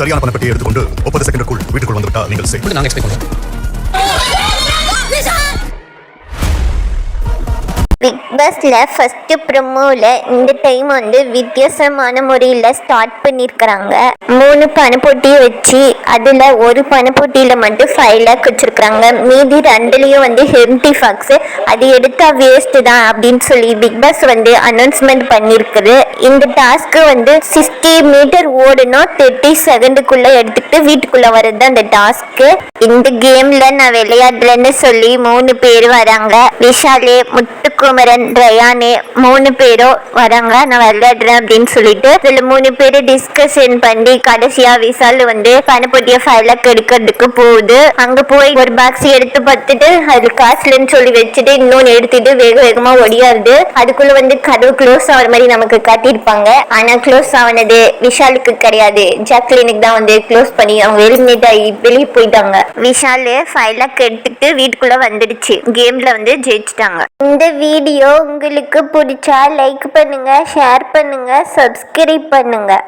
சரியான பணப்பட்டியை எடுத்துக்கொண்டு முப்பது செகண்டுக்குள் வீட்டுக்குள் வந்துவிட்டால் நீங்கள் செய்யும் நாங்கள் எக்ஸ்பெக்ட் பண்ணுவோம் பிக் பாஸில் ஃபஸ்ட்டு ப்ரொமோவில் இந்த டைம் வந்து வித்தியாசமான முறையில் ஸ்டார்ட் பண்ணியிருக்கிறாங்க மூணு பணப்பொட்டியை வச்சு அதில் ஒரு பணப்பொட்டியில் மட்டும் ஃபைவ் லேக் வச்சுருக்குறாங்க. மீதி ரெண்டுலேயும் வந்து ஹெம்டி ஃபாக்ஸு அது எடுத்தால் வேஸ்ட்டு தான் அப்படின்னு சொல்லி பிக் பாஸ் வந்து அனௌன்ஸ்மெண்ட் பண்ணியிருக்குது இந்த டாஸ்க்கு வந்து சிக்ஸ்டி மீட்டர் ஓடணும் தேர்ட்டி செகண்டுக்குள்ளே எடுத்துக்கிட்டு வீட்டுக்குள்ளே வர்றது அந்த டாஸ்க்கு இந்த கேமில் நான் விளையாடுறேன்னு சொல்லி மூணு பேர் வராங்க. விஷாலே முத்து குமரன் ரயானே மூணு பேரும் வராங்க. நான் விளையாடுறேன் அப்படின்னு சொல்லிட்டு இதுல மூணு பேர் டிஸ்கஷன் பண்ணி கடைசியா விசால் வந்து பணப்பொட்டிய ஃபைல எடுக்கிறதுக்கு போகுது. அங்க போய் ஒரு பாக்ஸ் எடுத்து பார்த்துட்டு அது காசுலன்னு சொல்லி வச்சுட்டு இன்னொன்னு எடுத்துட்டு வேக வேகமா ஒடியாருது அதுக்குள்ள வந்து கதவு க்ளோஸ் ஆகிற மாதிரி நமக்கு காட்டியிருப்பாங்க. ஆனா க்ளோஸ் ஆனது விஷாலுக்கு கிடையாது. ஜாக்லினுக்கு தான் வந்து க்ளோஸ் பண்ணி அவங்க எலிமினேட் ஆகி வெளியே போயிட்டாங்க. விஷால் ஃபைல எடுத்துட்டு வீட்டுக்குள்ள வந்துடுச்சு. கேம்ல வந்து ஜெயிச்சிட்டாங்க. இந்த வீ வீடியோ உங்களுக்கு பிடிச்சா லைக் பண்ணுங்கள் ஷேர் பண்ணுங்கள் சப்ஸ்கிரைப் பண்ணுங்கள்